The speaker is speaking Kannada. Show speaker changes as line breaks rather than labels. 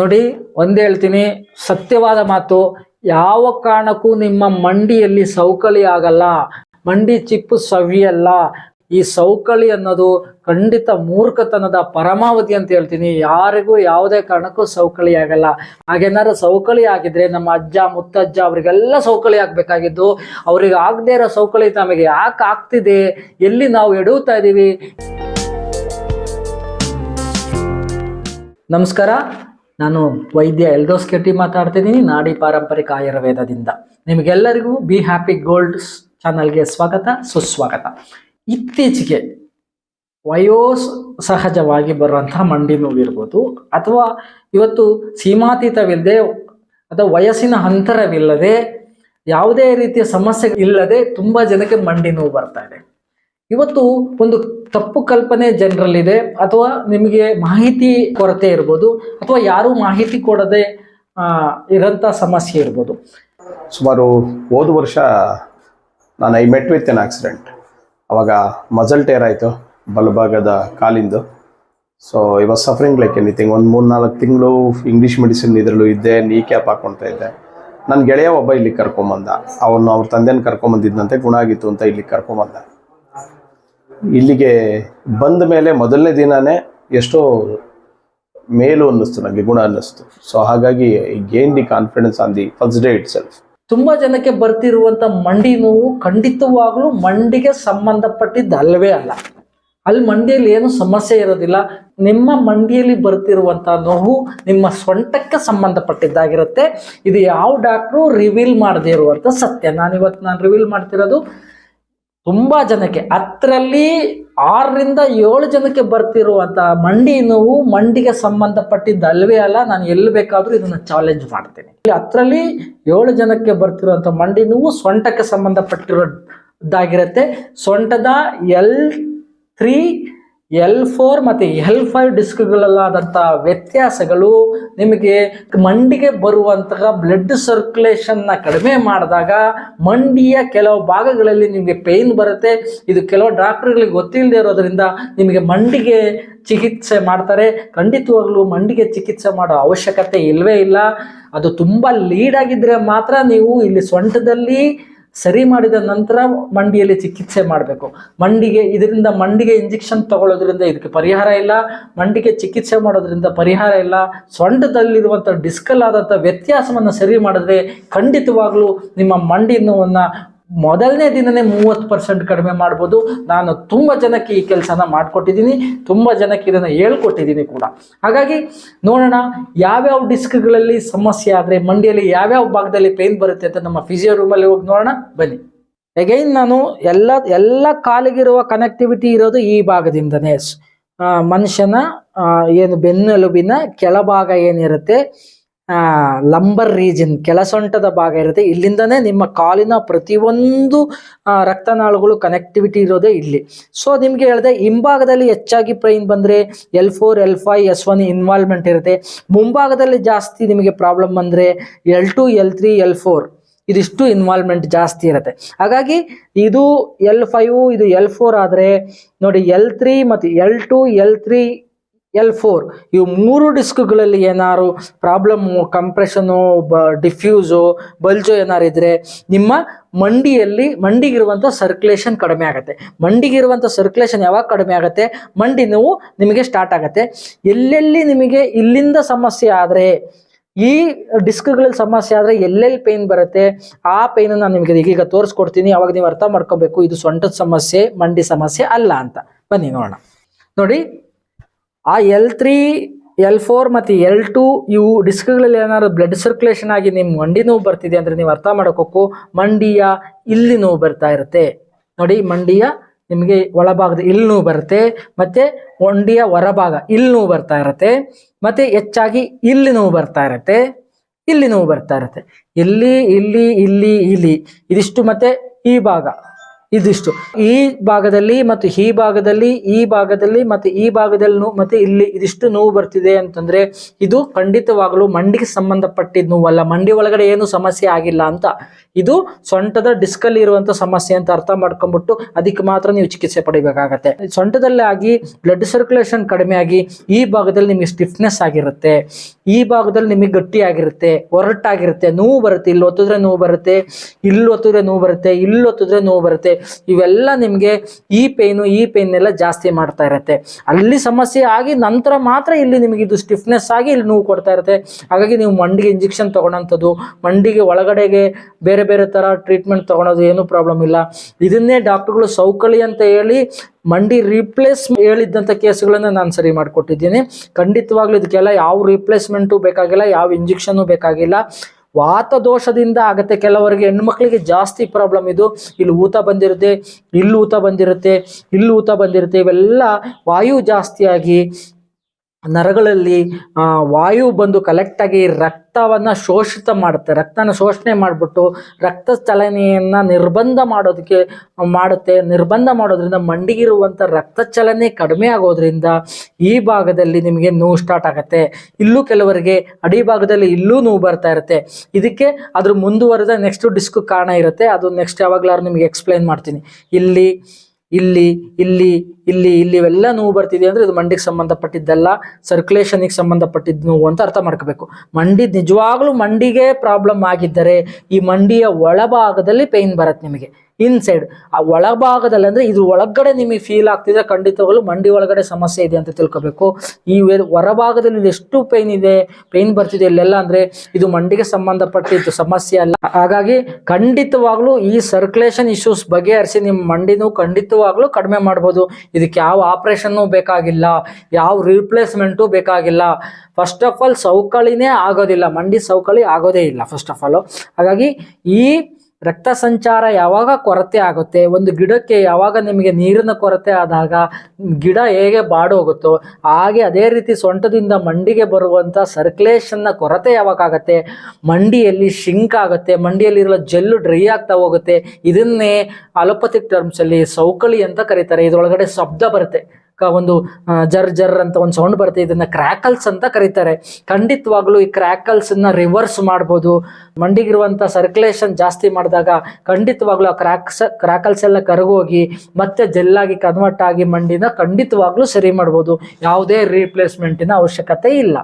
ನೋಡಿ, ಒಂದೇ ಹೇಳ್ತೀನಿ, ಸತ್ಯವಾದ ಮಾತು, ಯಾವ ಕಾರಣಕ್ಕೂ ನಿಮ್ಮ ಮಂಡಿಯಲ್ಲಿ ಸೌಕಳಿ ಆಗಲ್ಲ. ಮಂಡಿ ಚಿಪ್ಪು ಸವಿಯಲ್ಲ. ಈ ಸೌಕಳಿ ಅನ್ನೋದು ಖಂಡಿತ ಮೂರ್ಖತನದ ಪರಮಾವಧಿ ಅಂತ ಹೇಳ್ತೀನಿ. ಯಾರಿಗೂ ಯಾವುದೇ ಕಾರಣಕ್ಕೂ ಸೌಕಳಿ ಆಗಲ್ಲ. ಹಾಗೇನಾದ್ರು ಸೌಕಳಿ ಆಗಿದ್ರೆ ನಮ್ಮ ಅಜ್ಜ, ಮುತ್ತಜ್ಜ ಅವರಿಗೆಲ್ಲ ಸೌಕಳಿ ಆಗಬೇಕಾಗಿದ್ದು, ಅವ್ರಿಗೆ ಆಗದೇ ಇರೋ ಸೌಕಳಿ ನಮಗೆ ಯಾಕೆ ಆಗ್ತಿದೆ? ಎಲ್ಲಿ ನಾವು ಎಡುತ್ತಾ ಇದ್ದೀವಿ? ನಮಸ್ಕಾರ. ನಾನು ವೈದ್ಯ ಎಲ್ದೋಸ್ ಕೆಟ್ಟಿ ಮಾತಾಡ್ತಿದ್ದೀನಿ, ನಾಡಿ ಪಾರಂಪರಿಕ ಆಯುರ್ವೇದದಿಂದ. ನಿಮಗೆಲ್ಲರಿಗೂ ಬಿ ಹ್ಯಾಪಿ ಗೋಲ್ಡ್ ಚಾನಲ್ಗೆ ಸ್ವಾಗತ, ಸುಸ್ವಾಗತ. ಇತ್ತೀಚೆಗೆ ವಯೋಸ್ ಸಹಜವಾಗಿ ಬರುವಂತಹ ಮಂಡಿ ನೋವಿರ್ಬೋದು, ಅಥವಾ ಇವತ್ತು ಸೀಮಾತೀತವಿಲ್ಲದೆ ಅಥವಾ ವಯಸ್ಸಿನ ಅಂತರವಿಲ್ಲದೆ ಯಾವುದೇ ರೀತಿಯ ಸಮಸ್ಯೆ ಇಲ್ಲದೆ ತುಂಬ ಜನಕ್ಕೆ ಮಂಡಿ ನೋವು ಬರ್ತಾ ಇದೆ. ಇವತ್ತು ಒಂದು ತಪ್ಪು ಕಲ್ಪನೆ ಜನರಲ್ಲಿದೆ ಅಥವಾ ನಿಮಗೆ ಮಾಹಿತಿ ಕೊರತೆ ಇರ್ಬೋದು ಅಥವಾ ಯಾರೂ ಮಾಹಿತಿ ಕೊಡದೆ ಇರೋಂಥ ಸಮಸ್ಯೆ ಇರ್ಬೋದು.
ಸುಮಾರು ಹೋದ ವರ್ಷ ನಾನು I met with an accident. ಅವಾಗ ಮಜಲ್ ಟೇರ್ ಆಯಿತು ಬಲಭಾಗದ ಕಾಲಿಂದು. So I was suffering like anything ಒಂದು ಮೂರು ನಾಲ್ಕು ತಿಂಗಳು ಇಂಗ್ಲೀಷ್ ಮೆಡಿಸಿನ್ ಇದರಲ್ಲೂ ಇದ್ದೆ, ನೀ ಕ್ಯಾಪ್ ಹಾಕ್ಕೊಳ್ತಾ ಇದ್ದೆ. ನನ್ನ ಗೆಳೆಯ ಒಬ್ಬ ಇಲ್ಲಿ ಕರ್ಕೊಂಬಂದ. ಅವನು ಅವ್ರ ತಂದೆನ ಕರ್ಕೊಂಬಂದಿದ್ದಂತೆ ಗುಣ ಆಗಿತ್ತು ಅಂತ ಇಲ್ಲಿ ಕರ್ಕೊಂಬಂದ. ಇಲ್ಲಿಗೆ ಬಂದ ಮೇಲೆ ಮೊದಲನೇ ದಿನನೇ ಎಷ್ಟೋ ಮೇಲು ಅನ್ನಿಸ್ತು ನನಗೆ ಗುಣ ಅನ್ನಿಸ್ತು. ಸೊ ಹಾಗಾಗಿ gain the confidence on the first day itself
ತುಂಬ ಜನಕ್ಕೆ ಬರ್ತಿರುವಂಥ ಮಂಡಿ ನೋವು ಖಂಡಿತವಾಗ್ಲೂ ಮಂಡಿಗೆ ಸಂಬಂಧಪಟ್ಟಿದ್ದು ಅಲ್ಲವೇ ಅಲ್ಲ. ಅಲ್ಲಿ ಮಂಡಿಯಲ್ಲಿ ಏನು ಸಮಸ್ಯೆ ಇರೋದಿಲ್ಲ. ನಿಮ್ಮ ಮಂಡಿಯಲ್ಲಿ ಬರ್ತಿರುವಂಥ ನೋವು ನಿಮ್ಮ ಸೊಂಟಕ್ಕೆ ಸಂಬಂಧಪಟ್ಟಿದ್ದಾಗಿರುತ್ತೆ. ಇದು ಯಾವ ಡಾಕ್ಟ್ರು ರಿವೀಲ್ ಮಾಡದೇ ಇರುವಂಥ ಸತ್ಯ. ನಾನು ಇವತ್ತು ನಾನು ರಿವೀಲ್ ಮಾಡ್ತಿರೋದು ತುಂಬ ಜನಕ್ಕೆ, ಹತ್ತರಲ್ಲಿ ಆರರಿಂದ ಏಳು ಜನಕ್ಕೆ ಬರ್ತಿರುವಂಥ ಮಂಡಿ ನೋವು ಮಂಡಿಗೆ ಸಂಬಂಧಪಟ್ಟಿದ್ದಲ್ವೇ ಅಲ್ಲ, ನಾನು ಎಲ್ಲಿ ಬೇಕಾದರೂ ಇದನ್ನು ಚಾಲೆಂಜ್ ಮಾಡ್ತೀನಿ. ಇಲ್ಲಿ ಹತ್ತರಲ್ಲಿ ಏಳು ಜನಕ್ಕೆ ಬರ್ತಿರುವಂಥ ಮಂಡಿ ನೋವು ಸೊಂಟಕ್ಕೆ ಸಂಬಂಧಪಟ್ಟಿರೋದಾಗಿರುತ್ತೆ ಸೊಂಟದ ಎಲ್ ತ್ರೀ ಎಲ್ ಫೋರ್ ಮತ್ತು ಎಲ್ ಫೈವ್ ಡಿಸ್ಕ್ಗಳಲ್ಲಾದಂಥ ವ್ಯತ್ಯಾಸಗಳು ನಿಮಗೆ ಮಂಡಿಗೆ ಬರುವಂತಹ ಬ್ಲಡ್ ಸರ್ಕ್ಯುಲೇಷನ್ನ ಕಡಿಮೆ ಮಾಡಿದಾಗ ಮಂಡಿಯ ಕೆಲವು ಭಾಗಗಳಲ್ಲಿ ನಿಮಗೆ ಪೇಯ್ನ್ ಬರುತ್ತೆ. ಇದು ಕೆಲವು ಡಾಕ್ಟ್ರುಗಳಿಗೆ ಗೊತ್ತಿಲ್ಲದೆ ಇರೋದ್ರಿಂದ ನಿಮಗೆ ಮಂಡಿಗೆ ಚಿಕಿತ್ಸೆ ಮಾಡ್ತಾರೆ. ಖಂಡಿತವಾಗ್ಲೂ ಮಂಡಿಗೆ ಚಿಕಿತ್ಸೆ ಮಾಡೋ ಅವಶ್ಯಕತೆ ಇಲ್ಲವೇ ಇಲ್ಲ. ಅದು ತುಂಬ ಲೀಡ್ ಆಗಿದ್ದರೆ ಮಾತ್ರ ನೀವು ಇಲ್ಲಿ ಸೊಂಟದಲ್ಲಿ ಸರಿ ಮಾಡಿದ ನಂತರ ಮಂಡಿಯಲ್ಲಿ ಚಿಕಿತ್ಸೆ ಮಾಡಬೇಕು. ಮಂಡಿಗೆ, ಇದರಿಂದ ಮಂಡಿಗೆ ಇಂಜೆಕ್ಷನ್ ತಗೊಳ್ಳೋದ್ರಿಂದ ಇದಕ್ಕೆ ಪರಿಹಾರ ಇಲ್ಲ. ಮಂಡಿಗೆ ಚಿಕಿತ್ಸೆ ಮಾಡೋದ್ರಿಂದ ಪರಿಹಾರ ಇಲ್ಲ. ಸೊಂಟದಲ್ಲಿರುವಂಥ ಡಿಸ್ಕಲ್ ಆದಂಥ ವ್ಯತ್ಯಾಸವನ್ನು ಸರಿ ಮಾಡಿದ್ರೆ ಖಂಡಿತವಾಗಲೂ ನಿಮ್ಮ ಮಂಡಿ ನೋವನ್ನು ಮೊದಲನೇ ದಿನನೇ ಮೂವತ್ತು ಪರ್ಸೆಂಟ್ ಕಡಿಮೆ ಮಾಡ್ಬೋದು. ನಾನು ತುಂಬ ಜನಕ್ಕೆ ಈ ಕೆಲಸನ ಮಾಡಿಕೊಟ್ಟಿದ್ದೀನಿ. ತುಂಬ ಜನಕ್ಕೆ ಇದನ್ನು ಹೇಳ್ಕೊಟ್ಟಿದ್ದೀನಿ ಕೂಡ. ಹಾಗಾಗಿ ನೋಡೋಣ, ಯಾವ್ಯಾವ ಡಿಸ್ಕ್ಗಳಲ್ಲಿ ಸಮಸ್ಯೆ ಆದರೆ ಮಂಡಿಯಲ್ಲಿ ಯಾವ್ಯಾವ ಭಾಗದಲ್ಲಿ ಪೇನ್ ಬರುತ್ತೆ ಅಂತ ನಮ್ಮ ಫಿಸಿಯೋ ರೂಮಲ್ಲಿ ಹೋಗಿ ನೋಡೋಣ. ಬನ್ನಿ. ಎಗೈನ್ ನಾನು ಎಲ್ಲ ಎಲ್ಲ ಕಾಲಿಗಿರುವ ಕನೆಕ್ಟಿವಿಟಿ ಇರೋದು ಈ ಭಾಗದಿಂದನೇ. ಮನುಷ್ಯನ ಏನು ಬೆನ್ನೆಲುಬಿನ ಕೆಳಭಾಗ ಏನಿರುತ್ತೆ ಲಂಬರ್ ರೀಜನ್ ಕೆಲಸೊಂಟದ ಭಾಗ ಇರುತ್ತೆ. ಇಲ್ಲಿಂದನೇ ನಿಮ್ಮ ಕಾಲಿನ ಪ್ರತಿಯೊಂದು ರಕ್ತನಾಳಗಳು ಕನೆಕ್ಟಿವಿಟಿ ಇರೋದೇ ಇಲ್ಲಿ. ಸೊ ನಿಮಗೆ ಹೇಳಿದೆ, ಹಿಂಭಾಗದಲ್ಲಿ ಹೆಚ್ಚಾಗಿ ಪ್ರೈನ್ ಬಂದರೆ L four L five S one involvement ಇರುತ್ತೆ. ಮುಂಭಾಗದಲ್ಲಿ ಜಾಸ್ತಿ ನಿಮಗೆ ಪ್ರಾಬ್ಲಮ್ ಬಂದರೆ L two L three L four ಇದಿಷ್ಟು ಇನ್ವಾಲ್ವ್ಮೆಂಟ್ ಜಾಸ್ತಿ ಇರುತ್ತೆ. ಹಾಗಾಗಿ, ಇದು ಎಲ್ ಫೈವ್ ಇದು ಎಲ್ ಫೋರ್ ಆದರೆ ನೋಡಿ ಎಲ್ ತ್ರೀ ಮತ್ತು L two L three L four. ಇವು ಮೂರು ಡಿಸ್ಕ್ಗಳಲ್ಲಿ ಏನಾದ್ರು ಪ್ರಾಬ್ಲಮ್ಮು ಕಂಪ್ರೆಷನು, ಬ, ಡಿಫ್ಯೂಸು, ಬಲ್ಜು ಏನಾರು ಇದ್ದರೆ ನಿಮ್ಮ ಮಂಡಿಯಲ್ಲಿ, ಮಂಡಿಗಿರುವಂಥ ಸರ್ಕ್ಯುಲೇಷನ್ ಕಡಿಮೆ ಆಗುತ್ತೆ. ಮಂಡಿಗಿರುವಂಥ ಸರ್ಕ್ಯುಲೇಷನ್ ಯಾವಾಗ ಕಡಿಮೆ ಆಗುತ್ತೆ? ಮಂಡಿ ನೋವು ನಿಮಗೆ ಸ್ಟಾರ್ಟ್ ಆಗುತ್ತೆ. ಎಲ್ಲೆಲ್ಲಿ ನಿಮಗೆ ಇಲ್ಲಿಂದ ಸಮಸ್ಯೆ ಆದರೆ, ಈ ಡಿಸ್ಕ್ಗಳಲ್ಲಿ ಸಮಸ್ಯೆ ಆದರೆ ಎಲ್ಲೆಲ್ಲಿ ಪೇಯ್ನ್ ಬರುತ್ತೆ, ಆ ಪೇಯ್ನ ನಾನು ನಿಮಗೆ ಈಗೀಗ ತೋರಿಸ್ಕೊಡ್ತೀನಿ. ಅವಾಗ ನೀವು ಅರ್ಥ ಮಾಡ್ಕೋಬೇಕು, ಇದು ಸೊಂಟದ ಸಮಸ್ಯೆ, ಮಂಡಿ ಸಮಸ್ಯೆ ಅಲ್ಲ ಅಂತ. ಬನ್ನಿ ನೋಡೋಣ. ನೋಡಿ ಆ ಎಲ್ ತ್ರೀ ಎಲ್ ಫೋರ್ ಮತ್ತು ಎಲ್ ಟು ಇವು ಡಿಸ್ಕ್ಗಳಲ್ಲಿ ಏನಾದ್ರು ಬ್ಲಡ್ ಸರ್ಕ್ಯುಲೇಷನ್ ಆಗಿ ನಿಮ್ಮ ಮಂಡಿ ನೋವು ಬರ್ತಿದೆ ಅಂದರೆ ನೀವು ಅರ್ಥ ಮಾಡ್ಕೋಕು, ಮಂಡಿಯ ಇಲ್ಲಿ ನೋವು ಬರ್ತಾ ಇರುತ್ತೆ. ನೋಡಿ, ಮಂಡಿಯ ನಿಮಗೆ ಒಳಭಾಗದ ಇಲ್ಲಿ ನೋವು ಬರುತ್ತೆ, ಮತ್ತು ಮಂಡಿಯ ಹೊರಭಾಗ ಇಲ್ಲಿ ನೋವು ಬರ್ತಾ ಇರುತ್ತೆ, ಮತ್ತು ಹೆಚ್ಚಾಗಿ ಇಲ್ಲಿ ನೋವು ಬರ್ತಾ ಇರುತ್ತೆ, ಇಲ್ಲಿ ನೋವು ಬರ್ತಾ ಇರುತ್ತೆ. ಇಲ್ಲಿ ಇಲ್ಲಿ ಇಲ್ಲಿ ಇಲ್ಲಿ, ಇದಿಷ್ಟು ಮತ್ತು ಈ ಭಾಗ. ಇದಿಷ್ಟು. ಈ ಭಾಗದಲ್ಲಿ ಮತ್ತು ಈ ಭಾಗದಲ್ಲಿ ಈ ಭಾಗದಲ್ಲಿ ಮತ್ತು ಈ ಭಾಗದಲ್ಲಿ ನೋವು ಮತ್ತೆ ಇಲ್ಲಿ ಇದಿಷ್ಟು ನೋವು ಬರ್ತಿದೆ ಅಂತಂದ್ರೆ ಇದು ಖಂಡಿತವಾಗಲೂ ಮಂಡಿಗೆ ಸಂಬಂಧಪಟ್ಟಿದ್ದು ನೋವಲ್ಲ. ಮಂಡಿ ಒಳಗಡೆ ಏನು ಸಮಸ್ಯೆ ಆಗಿಲ್ಲ ಅಂತ ಇದು ಸೊಂಟದ ಡಿಸ್ಕಲ್ಲಿ ಇರುವಂತ ಸಮಸ್ಯೆ ಅಂತ ಅರ್ಥ ಮಾಡ್ಕೊಂಡ್ಬಿಟ್ಟು ಅದಕ್ಕೆ ಮಾತ್ರ ನೀವು ಚಿಕಿತ್ಸೆ ಪಡಿಬೇಕಾಗತ್ತೆ. ಸೊಂಟದಲ್ಲಿ ಆಗಿ ಬ್ಲಡ್ ಸರ್ಕ್ಯುಲೇಷನ್ ಕಡಿಮೆ ಆಗಿ ಈ ಭಾಗದಲ್ಲಿ ನಿಮಗೆ ಸ್ಟಿಫ್ನೆಸ್ ಆಗಿರುತ್ತೆ. ಈ ಭಾಗದಲ್ಲಿ ನಿಮಗೆ ಗಟ್ಟಿ ಆಗಿರುತ್ತೆ ಒರಟಾಗಿರುತ್ತೆ, ನೋವು ಬರುತ್ತೆ, ಇಲ್ಲಿ ಒತ್ತಿದ್ರೆ ನೋವು ಬರುತ್ತೆ, ಇಲ್ಲಿ ಒತ್ತಿದ್ರೆ ನೋವು ಬರುತ್ತೆ, ಇಲ್ಲಿ ಒತ್ತಿದ್ರೆ ನೋವು ಬರುತ್ತೆ. ಇವೆಲ್ಲ ನಿಮಗೆ ಈ ಪೇನು ಈ ಪೇನ್ ಎಲ್ಲ ಜಾಸ್ತಿ ಮಾಡ್ತಾ ಇರುತ್ತೆ. ಅಲ್ಲಿ ಸಮಸ್ಯೆ ಆಗಿ ನಂತರ ಮಾತ್ರ ಇಲ್ಲಿ ನಿಮಗೆ ಇದು ಸ್ಟಿಫ್ನೆಸ್ ಆಗಿ ಇಲ್ಲಿ ನೋವು ಕೊಡ್ತಾ ಇರುತ್ತೆ. ಹಾಗಾಗಿ ನೀವು ಮಂಡಿಗೆ ಇಂಜೆಕ್ಷನ್ ತಗೊಂಡಂಥದ್ದು, ಮಂಡಿಗೆ ಒಳಗಡೆಗೆ ಬೇರೆ ಬೇರೆ ಬೇರೆ ಥರ ಟ್ರೀಟ್ಮೆಂಟ್ ತಗೊಳೋದು ಏನೂ ಪ್ರಾಬ್ಲಮ್ ಇಲ್ಲ. ಇದನ್ನೇ ಡಾಕ್ಟರ್ಗಳು ಸೌಕಳಿ ಅಂತ ಹೇಳಿ ಮಂಡಿ ರೀಪ್ಲೇಸ್ ಹೇಳಿದ್ದಂಥ ಕೇಸ್ಗಳನ್ನ ನಾನು ಸರಿ ಮಾಡಿಕೊಟ್ಟಿದ್ದೀನಿ. ಖಂಡಿತವಾಗ್ಲೂ ಇದಕ್ಕೆಲ್ಲ ಯಾವ ರೀಪ್ಲೇಸ್ಮೆಂಟು ಬೇಕಾಗಿಲ್ಲ, ಯಾವ ಇಂಜೆಕ್ಷನ್ನು ಬೇಕಾಗಿಲ್ಲ. ವಾತ ದೋಷದಿಂದ ಆಗುತ್ತೆ ಕೆಲವರಿಗೆ. ಹೆಣ್ಮಕ್ಳಿಗೆ ಜಾಸ್ತಿ ಪ್ರಾಬ್ಲಮ್ ಇದು. ಇಲ್ಲಿ ಊತ ಬಂದಿರುತ್ತೆ, ಇಲ್ಲಿ ಊತ ಬಂದಿರುತ್ತೆ, ಇಲ್ಲಿ ಊತ ಬಂದಿರುತ್ತೆ. ಇವೆಲ್ಲ ವಾಯು ಜಾಸ್ತಿಯಾಗಿ ನರಗಳಲ್ಲಿ ವಾಯು ಬಂದು ಕಲೆಕ್ಟ್ ಆಗಿ ರಕ್ತವನ್ನ ಶೋಷಿತ ಮಾಡುತ್ತೆ. ರಕ್ತನ ಶೋಷಣೆ ಮಾಡಿಬಿಟ್ಟು ರಕ್ತ ಚಲನೆಯನ್ನು ನಿರ್ಬಂಧ ಮಾಡೋದಕ್ಕೆ ಮಾಡುತ್ತೆ. ನಿರ್ಬಂಧ ಮಾಡೋದ್ರಿಂದ ಮಂಡಿಗಿರುವಂಥ ರಕ್ತ ಚಲನೆ ಕಡಿಮೆ ಆಗೋದ್ರಿಂದ ಈ ಭಾಗದಲ್ಲಿ ನಿಮಗೆ ನೋವು ಸ್ಟಾರ್ಟ್ ಆಗುತ್ತೆ. ಇಲ್ಲೂ ಕೆಲವರಿಗೆ ಅಡಿ ಭಾಗದಲ್ಲಿ ಇಲ್ಲೂ ನೋವು ಬರ್ತಾ ಇರುತ್ತೆ. ಇದಕ್ಕೆ ಅದ್ರ ಮುಂದುವರೆದ ನೆಕ್ಸ್ಟ್ ಡಿಸ್ಕ್ ಕಾರಣ ಇರುತ್ತೆ. ಅದು ನೆಕ್ಸ್ಟ್ ಯಾವಾಗಲಾದ್ರು ನಿಮಗೆ ಎಕ್ಸ್ಪ್ಲೈನ್ ಮಾಡ್ತೀನಿ. ಇಲ್ಲಿ ಇಲ್ಲಿ ಇಲ್ಲಿ ಇಲ್ಲಿ ಇಲ್ಲಿ ಇವೆಲ್ಲ ನೋವು ಬರ್ತಿದೆ ಅಂದ್ರೆ ಇದು ಮಂಡಿಗೆ ಸಂಬಂಧಪಟ್ಟಿದ್ದಲ್ಲ ಸರ್ಕ್ಯುಲೇಷನ್ಗೆ ಸಂಬಂಧಪಟ್ಟಿದ್ದು ನೋವು ಅಂತ ಅರ್ಥ ಮಾಡ್ಕೋಬೇಕು. ಮಂಡಿ ನಿಜವಾಗ್ಲೂ ಮಂಡಿಗೆ ಪ್ರಾಬ್ಲಮ್ ಆಗಿದ್ದರೆ ಈ ಮಂಡಿಯ ಒಳಭಾಗದಲ್ಲಿ ಪೇಯ್ನ್ ಬರುತ್ತೆ ನಿಮಗೆ. ಇನ್ಸೈಡ್ ಆ ಒಳಭಾಗದಲ್ಲಿ ಅಂದ್ರೆ ಇದು ಒಳಗಡೆ ನಿಮಗೆ ಫೀಲ್ ಆಗ್ತಿದೆ, ಖಂಡಿತವಾಗ್ಲೂ ಮಂಡಿ ಒಳಗಡೆ ಸಮಸ್ಯೆ ಇದೆ ಅಂತ ತಿಳ್ಕೊಬೇಕು. ಈ ಹೊರಭಾಗದಲ್ಲಿ ಎಷ್ಟು ಪೈನ್ ಇದೆ ಪೈನ್ ಬರ್ತಿದೆ ಇಲ್ಲೆಲ್ಲ ಅಂದ್ರೆ ಇದು ಮಂಡಿಗೆ ಸಂಬಂಧಪಟ್ಟಿದ್ದು ಸಮಸ್ಯೆ ಅಲ್ಲ. ಹಾಗಾಗಿ ಖಂಡಿತವಾಗ್ಲೂ ಈ ಸರ್ಕ್ಯುಲೇಷನ್ ಇಶ್ಯೂಸ್ ಬಗೆಹರಿಸಿ ನಿಮ್ಮ ಮಂಡಿನೂ ಖಂಡಿತವಾಗ್ಲೂ ಕಡಿಮೆ ಮಾಡ್ಬೋದು. ಇದಕ್ಕೆ ಯಾವ ಆಪರೇಷನ್ನು ಬೇಕಾಗಿಲ್ಲ, ಯಾವ ರಿಪ್ಲೇಸ್ಮೆಂಟು ಬೇಕಾಗಿಲ್ಲ. ಫಸ್ಟ್ ಆಫ್ ಆಲ್ ಸೌಕಳಿನೇ ಆಗೋದಿಲ್ಲ. ಮಂಡಿ ಸೌಕಳಿ ಆಗೋದೇ ಇಲ್ಲ ಫಸ್ಟ್ ಆಫ್ ಆಲ್ ಹಾಗಾಗಿ ಈ ರಕ್ತ ಸಂಚಾರ ಯಾವಾಗ ಕೊರತೆ ಆಗುತ್ತೆ, ಒಂದು ಗಿಡಕ್ಕೆ ಯಾವಾಗ ನಿಮಗೆ ನೀರಿನ ಕೊರತೆ ಆದಾಗ, ಗಿಡ ಹೇಗೆ ಬಾಡೋಗುತ್ತೋ, ಹಾಗೆ ಅದೇ ರೀತಿ ಸೊಂಟದಿಂದ ಮಂಡಿಗೆ ಬರುವಂಥ ಸರ್ಕ್ಯುಲೇಷನ್ನ ಕೊರತೆ ಯಾವಾಗ ಆಗುತ್ತೆ, ಮಂಡಿಯಲ್ಲಿ ಶಿಂಕ್ ಆಗುತ್ತೆ, ಮಂಡಿಯಲ್ಲಿರೋ ಜೆಲ್ಲು ಡ್ರೈ ಆಗ್ತಾ ಹೋಗುತ್ತೆ. ಇದನ್ನೇ ಅಲೋಪತಿಕ್ ಟರ್ಮ್ಸಲ್ಲಿ ಸೌಕಳಿ ಅಂತ ಕರೀತಾರೆ. ಇದರೊಳಗಡೆ ಶಬ್ದ ಬರುತ್ತೆ. ಒಂದು ಜರ್ ಜರ್ ಅಂತ ಒಂದು ಸೌಂಡ್ ಬರುತ್ತೆ ಇದನ್ನ ಕ್ರ್ಯಾಕಲ್ಸ್ ಅಂತ ಕರೀತಾರೆ. ಖಂಡಿತವಾಗ್ಲೂ ಈ ಕ್ರ್ಯಾಕಲ್ಸ್ನ ರಿವರ್ಸ್ ಮಾಡ್ಬೋದು. ಮಂಡಿಗಿರುವಂತ ಸರ್ಕ್ಯುಲೇಷನ್ ಜಾಸ್ತಿ ಮಾಡಿದಾಗ ಖಂಡಿತವಾಗ್ಲೂ ಆ ಕ್ರ್ಯಾಕ್ಸ್ ಕ್ರ್ಯಾಕಲ್ಸ್ ಎಲ್ಲ ಕರಗೋಗಿ, ಮತ್ತೆ ಜೆಲ್ಲಾಗಿ ಕನ್ವರ್ಟ್ ಆಗಿ ಮಂಡಿನ ಖಂಡಿತವಾಗ್ಲೂ ಸರಿ ಮಾಡ್ಬೋದು. ಯಾವುದೇ ರೀಪ್ಲೇಸ್ಮೆಂಟಿನ ಅವಶ್ಯಕತೆ ಇಲ್ಲ.